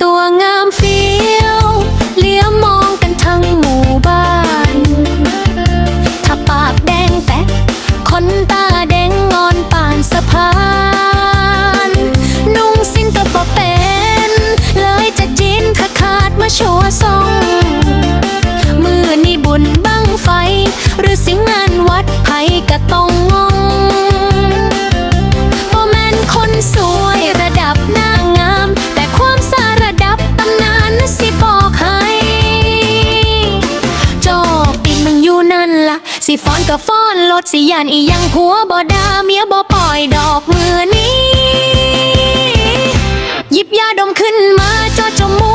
ตัวเงา สิฟ้อนกับฟ้อนรถสิยานอีหยังผัวบ่ดาเมียบ่ปล่อยดอกมือนี้ หยิบยาดมขึ้นมาจอจมู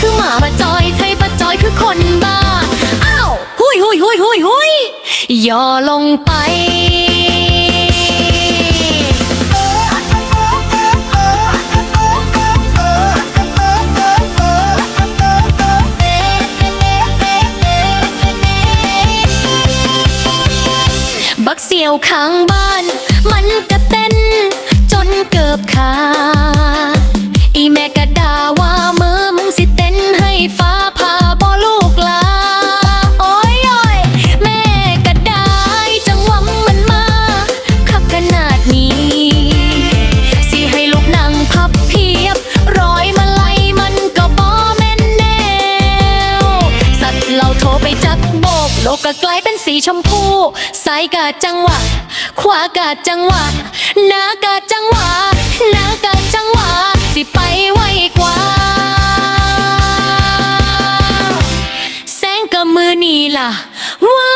คือหมามาจอยไทยปะจอยคือคนบ้าอ้าวหุยหุยหุยหุยหุยย่อลงไปบักเสียวข้างบ้าน มันก็เต้น จนเกือบขา อีแม่ก็ด่าว กโลกก็กลายเป็นสีชมพูซ้ายกาจังหวะ ขวากาจังหวะหน้ากาจังหวะหน้ากาจังหวะสิไปไวกว่า แสงกับมือนี่ล่ะว้า